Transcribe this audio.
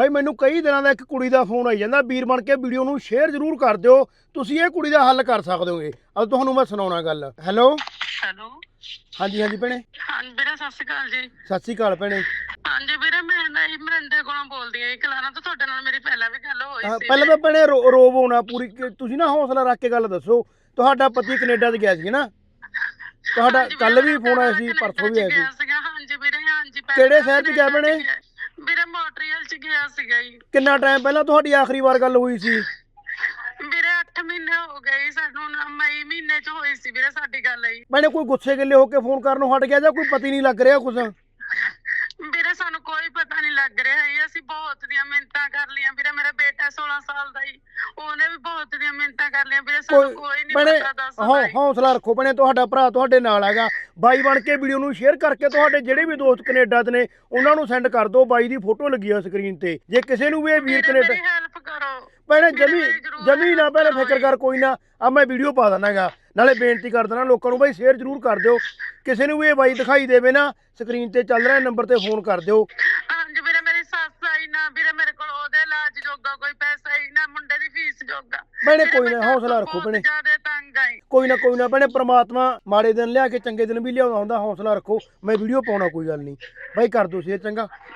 ਬਾਈ ਮੈਨੂੰ ਕਈ ਦਿਨਾਂ ਦਾ ਇੱਕ ਕੁੜੀ ਦਾ ਫੋਨ ਆਈ ਜਾਂਦਾ। ਵੀਰ ਬਣ ਕੇ ਵੀਡੀਓ ਨੂੰ ਸ਼ੇਅਰ ਜ਼ਰੂਰ ਕਰ ਦਿਓ। ਤੁਸੀਂ ਇਹ ਕੁੜੀ ਦਾ ਹੱਲ ਕਰ ਸਕਦੇ ਹੋਗੇ। ਅੱਜ ਤੁਹਾਨੂੰ ਮੈਂ ਸੁਣਾਉਣਾ ਗੱਲ। ਹੈਲੋ ਹੈਲੋ ਹਾਂਜੀ ਹਾਂਜੀ ਭੈਣੇ। ਵੀਰੇ ਸਤਿ ਸ਼੍ਰੀ ਅਕਾਲ ਜੀ। ਸਤਿ ਸ਼੍ਰੀ ਅਕਾਲ ਭੈਣੇ। ਹਾਂਜੀ ਵੀਰੇ ਮੈਂ ਨਾ ਜੀ ਮਰਿੰਡੇ ਕੋਲੋਂ ਬੋਲਦੀ ਹਾਂ ਕਲਾਣਾ ਤੋਂ ਤੁਹਾਡੇ ਨਾਲ ਮੇਰੀ ਪਹਿਲਾਂ ਵੀ ਗੱਲ ਹੋਈ ਹਾਂ, ਸੀ। ਪਹਿਲਾਂ ਤਾਂ ਭੈਣੇ ਰੋਵ ਹੋਣਾ ਪੂਰੀ। ਤੁਸੀਂ ਨਾ ਹੌਸਲਾ ਰੱਖ ਕੇ ਗੱਲ ਦੱਸੋ। ਤੁਹਾਡਾ ਪਤੀ ਕੈਨੇਡਾ 'ਚ ਗਿਆ ਸੀ ਨਾ? ਤੁਹਾਡਾ ਕੱਲ ਵੀ ਫੋਨ ਆਇਆ ਸੀ ਪਰਸੋਂ ਵੀ ਆਇਆ ਸੀ। ਹਾਂਜੀ ਵੀਰੇ ਹਾਂਜੀ ਪਹਿਲਾਂ ਕਿਹੜੇ ਸ਼ਹਿਰ 'ਚ ਗਿਆ ਭੈਣੇ? ਵੀਰੇ ਮੋਟਰੀਅਲ ਚ ਗਿਆ ਸੀਗਾ ਜੀ। ਕਿੰਨਾ ਟਾਈਮ ਪਹਿਲਾਂ ਤੁਹਾਡੀ ਆਖਰੀ ਵਾਰ ਗੱਲ ਹੋਈ ਸੀ? ਵੀਰੇ 8 ਮਹੀਨੇ ਹੋ ਗਏ ਸਾਨੂੰ ਨਾ ਮਈ ਮਹੀਨੇ ਚ ਹੋਈ ਸੀ ਵੀਰੇ ਸਾਡੀ ਗੱਲ ਜੀ। ਭੈਣੇ ਕੋਈ ਗੁੱਸੇ ਗਿੱਲੇ ਹੋ ਕੇ ਫੋਨ ਕਰਨੋਂ ਹਟ ਗਿਆ ਜਾਂ ਕੋਈ ਪਤੀ ਨਹੀਂ ਲੱਗ ਰਿਹਾ ਕੁਛ? ਵੀਰੇ ਸਾਨੂੰ ਕੋਈ ਪਤਾ ਨਹੀਂ ਲੱਗ ਰਿਹਾ ਜੀ ਅਸੀਂ ਬਹੁਤ ਦੀਆਂ ਮਿੰਤਾਂ ਕਰ ਲੀਆਂ ਵੀਰੇ ਮੇਰਾ ਬੇਟਾ 16 ਸਾਲ ਦਾ ਜੀ। ਬਹੁਤ ਦੀਆਂ ਮਿੰਤਾਂ ਕਰ ਲੀਆਂ ਵੀਰੇ ਸਾਨੂੰ ਕੋਈ ਨਹੀਂ ਪਤਾ ਹੌ-। ਹੌਸਲਾ ਰੱਖੋ ਭੈਣੇ ਤੁਹਾਡਾ ਭਰਾ ਤੁਹਾਡੇ ਨਾਲ ਹੈਗਾ। ਬਾਈ ਬਣ ਕੇ ਵੀਡੀਓ ਨੂੰ ਸ਼ੇਅਰ ਕਰਕੇ ਤੁਹਾਡੇ ਜਿਹੜੇ ਵੀ ਦੋਸਤ ਕੈਨੇਡਾ 'ਚ ਨੇ ਉਹਨਾਂ ਨੂੰ ਸੈਂਡ ਕਰ ਦਿਓ ਬਾਈ ਦੀ ਫੋਟੋ ਲੱਗੀ ਆ ਸਕਰੀਨ ਤੇ। ਜੇ ਕਿਸੇ ਨੂੰ ਵੀ ਇਹ ਵੀਰ ਵੀਰੇ ਕੈਨੇਡਾ ਮੇਰੀ ਹੈਲਪ ਕਰੋ। ਭੈਣੇ ਜਮੀ ਜ਼ਰੂਰ ਜਮੀ ਨਾ help ਭੈਣੇ ਕਰੋ ਫਿਕਰ। ਕਰ ਕੋਈ ਨਾ ਆ ਮੈਂ ਵੀਡੀਓ ਪਾ ਦਨਾਗਾ ਨਾਲੇ ਬੇਨਤੀ ਕਰ ਦੇਣਾ ਲੋਕਾਂ ਨੂੰ ਬਾਈ ਸ਼ੇਅਰ ਜ਼ਰੂਰ ਕਰ ਦਿਓ। ਕਿਸੇ ਨੂੰ ਵੀ ਇਹ ਬਾਈ ਦਿਖਾਈ ਦੇਵੇ ਨਾ ਸਕਰੀਨ ਤੇ ਚੱਲ ਰਿਹਾ ਨੰਬਰ ਤੇ ਫੋਨ ਕਰ ਦਿਓ। ਭੈਣੇ ਕੋਈ ਨਾ ਹੌਸਲਾ ਰੱਖੋ ਭੈਣੇ। ਜ਼ਿਆਦੇ ਤੰਗ ਆਈ। ਕੋਈ ਨਾ ਕੋਈ ਨਾ ਭੈਣੇ ਪ੍ਰਮਾਤਮਾ ਮਾੜੇ ਦਿਨ ਲਿਆ ਕੇ ਚੰਗੇ ਦਿਨ ਵੀ ਲਿਆਉਂਦਾ ਹੁੰਦਾ ਹੌਸਲਾ ਰੱਖੋ। ਮੈਂ ਵੀਡੀਓ ਪਾਉਣਾ ਕੋਈ ਗੱਲ ਨਹੀਂ। ਬਾਈ ਕਰ ਦਿਓ ਸ਼ੇਅਰ ਚੰਗਾ।